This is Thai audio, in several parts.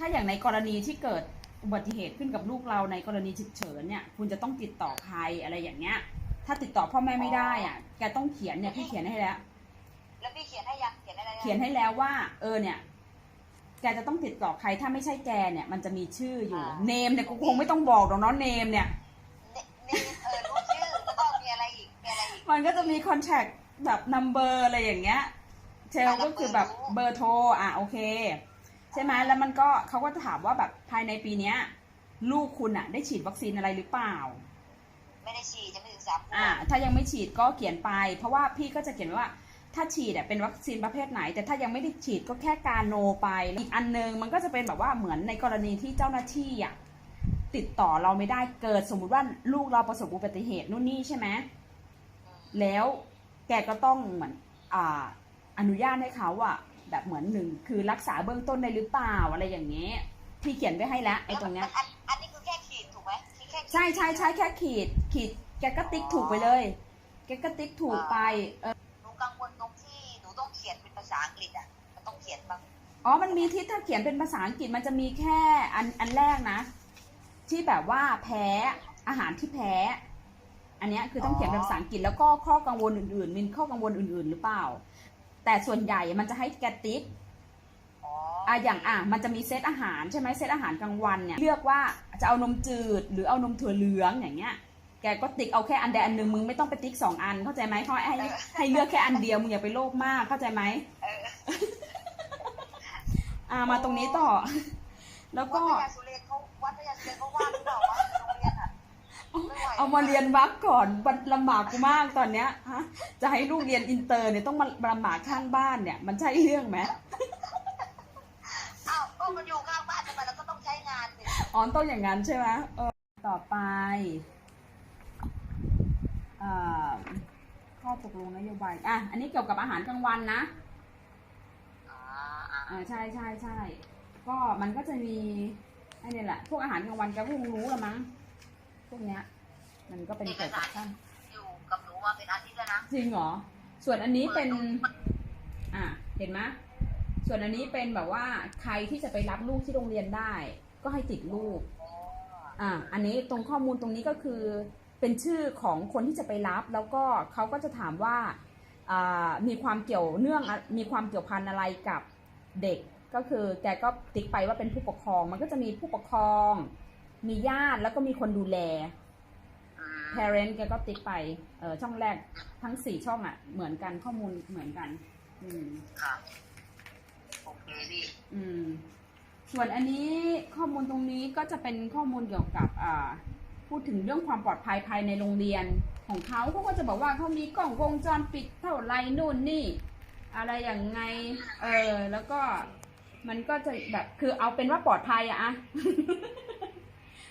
ถ้าอย่างในกรณีที่เกิดอุบัติเหตุขึ้นกับลูกเราในกรณีฉุกเฉินเนี่ย คุณจะต้องติดต่อใครอะไรอย่างเงี้ย ถ้าติดต่อพ่อแม่ไม่ได้อะ แกต้องเขียนเนี่ยพี่เขียนให้แล้ว แล้วพี่เขียนให้ยังเขียนให้แล้วงเขียนให้แล้วว่า เออเนี่ย แกจะต้องติดต่อใครถ้าไม่ใช่แกเนี่ย มันจะมีชื่ออยู่ เนมเนี่ยกูคงไม่ต้องบอกหรอกเนาะเนมเนี่ยนี่นี่เออรู้ชื่อแล้วก็มีอะไรอีกมีอะไรอีกมันก็จะมีคอนแทคแบบนัมเบอร์อะไรอย่างเงี้ยเทลก็คือแบบเบอร์โทรอะโอเค ใช่ไหมแล้วมันก็เขาก็จะถามว่าแบบภายในปีเนี้ย ลูกคุณอะได้ฉีดวัคซีนอะไรหรือเปล่า ไม่ได้ฉีดจะไม่ถึงสามขวบอ่า ถ้ายังไม่ฉีดก็เขียนไป เพราะว่าพี่ก็จะเขียนไว้ว่า ถ้าฉีดอะเป็นวัคซีนประเภทไหน แต่ถ้ายังไม่ได้ฉีดก็แค่การโนไปอีกอันนึงมันก็จะเป็นแบบว่าเหมือนในกรณีที่เจ้าหน้าที่อะติดต่อเราไม่ได้เกิดสมมุติว่าลูกเราประสบอุบัติเหตุนู่นนี่ใช่ไหมอืมแล้วแกก็ต้องเหมือนอ่าอนุญาตให้เขาอะ แบบเหมือนหนึ่งคือรักษาเบื้องต้นได้หรือเปล่าอะไรอย่างเงี้ยพี่เขียนไว้ให้แล้วไอ้ตรงเนี้ยอันอันนี้คือแค่ขีดถูกไหมที่แค่ขีดใช่ใช่ใช่แค่ขีดขีดแกก็ติ๊กถูกไปเลย แกก็ติ๊กถูกไปเออหนูกังวลตรงที่หนูต้องเขียนเป็นภาษาอังกฤษอะมันต้องเขียนบ้างอ๋อมันมีที่ถ้าเขียนเป็นภาษาอังกฤษมันจะมีแค่อันอันแรกนะ ที่แบบว่าแพ้อาหารที่แพ้ อันเนี้ยคือต้องเขียนเป็นภาษาอังกฤษแล้วก็ข้อกังวลอื่นๆมีข้อกังวลอื่นๆ หรือเปล่า แต่ส่วนใหญ่มันจะให้แกติ๊กอ๋ออะอย่างอะมันจะมีเซตอาหารใช่ไหมเซตอาหารกลางวันเนี่ยเลือกว่าจะเอานมจืดหรือเอานมถั่วเหลืองอย่างเงี้ยแกก็ติ๊กเอาแค่อันใดอันหนึ่งมึงไม่ต้องไปติ๊กสองอันเข้าใจไหมเขาให้ให้เลือกแค่อันเดียวมึงอย่าไปโลภมากเข้าใจไหมเอออะมาตรงนี้ต่อ แล้ววัก็ เอามาเรียนวักก่อนมันลำบากกูมากตอนเนี้ยฮะจะให้ลูกเรียนอินเตอร์เนี่ยต้องมาลำบากข้างบ้านเนี่ย มันใช่เรื่องไหมอ้าวก็มันอยู่ข้างบ้านทำไมเราก็ต้องใช้งานสิอ๋อต้องอย่างนั้นใช่ไหมเออต่อไปเอ่อข้อตกลงนโยบายอะอันนี้เกี่ยวกับอาหารกลางวันนะอ่าอ่าอ่าใช่ใช่ใช่ก็มันก็จะมีไอ้นี่แหละ พวกอาหารกลางวันแกก็คงรู้ละมั้งพวกเนี้ย มันก็เป็นเกี่ยวกับช่างอยู่กับหนูมาเป็นอาทิตย์แล้วนะจริงเหรอ ส่วนอันนี้เป็น อะเห็นไหมส่วนอันนี้เป็นแบบว่าใครที่จะไปรับลูกที่โรงเรียนได้ ก็ให้ติดลูกอ๋ออ่า อันนี้ตรงข้อมูลตรงนี้ก็คือ เป็นชื่อของคนที่จะไปรับ แล้วก็เขาก็จะถามว่าอ่ามีความเกี่ยวเนื่องอะมีความเกี่ยวพันอะไรกับเด็กก็คือแกก็ติ๊กไปว่าเป็นผู้ปกครอง มันก็จะมีผู้ปกครอง มีญาติแล้วก็มีคนดูแลอืม parent แกก็ติ๊กไปเออช่องแรกทั้งสี่ช่องอะ เหมือนกันข้อมูลเหมือนกัน อืมค่ะโอเคพี่อืม ส่วนอันนี้ข้อมูลตรงนี้ก็จะเป็นข้อมูลเกี่ยวกับอ่าพูดถึงเรื่องความปลอดภัยภายในโรงเรียนของเขาเขาก็จะบอกว่าเขามีกล้องวงจรปิดเท่าไรนู่นนี่ อะไรอย่างไง เออ แล้วก็มันก็จะแบบคือเอาเป็นว่าปลอดภัยอะอะ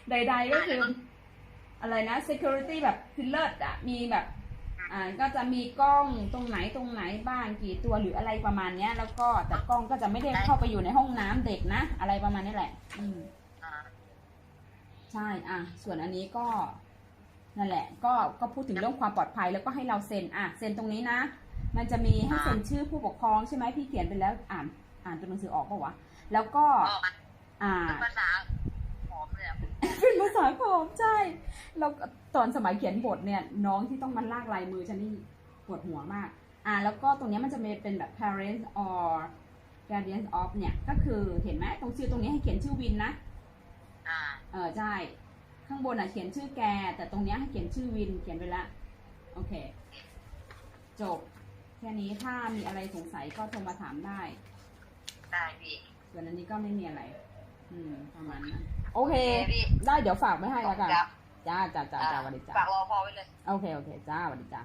ใด ๆ ก็คือ อะไรนะ security แบบคือเลิศอะมีแบบอ่าก็จะมีกล้องตรงไหนตรงไหนบ้างกี่ตัวหรืออะไรประมาณเนี้ย แล้วก็แต่กล้องก็จะไม่ได้เข้าไปอยู่ในห้องน้ำเด็กนะ อะไรประมาณนี้แหละ อืมใช่อะส่วนอันนี้ก็นั่นแหละ ก็ก็พูดถึงเรื่องความปลอดภัยแล้วก็ให้เราเซ็นอะเซ็นตรงนี้นะ มันจะมีให้เซ็นชื่อผู้ปกครองใช่ไหมพี่เขียนไปแล้วอ่านอ่านตัวหนังสือออกปะวะแล้วก็ อ่าภาษาหอมเลยอะ เป็น ภาษาขอมใช่แล้วตอนสมัยเขียนบทเนี่ยน้องที่ต้องมันลากลายมือฉันนี่ปวดหัวมาก อ่าแล้วก็ตรงเนี้ยมันจะมีเป็นแบบ parents or guardians of เนี่ย ก็คือเห็นไหมตรงชื่อตรงนี้ให้เขียนชื่อวินนะอ่าเออใช่ ข้างบนอะเขียนชื่อแก แต่ตรงเนี้ยให้เขียนชื่อวินเขียนไปละโอเค จบ แค่นี้ถ้ามีอะไรสงสัยก็โทรมาถามได้ ได้พี่ส่วนอันนี้ก็ไม่มีอะไร อืมประมาณนั้นโอเค พี่ได้เดี๋ยวฝากไว้ให้แล้วกันครับจ้าจ้าจ้าจ้าสวัสดีจ้า ฝากรอพอไว้เลย โอเค โอเค จ้าสวัสดีจ้า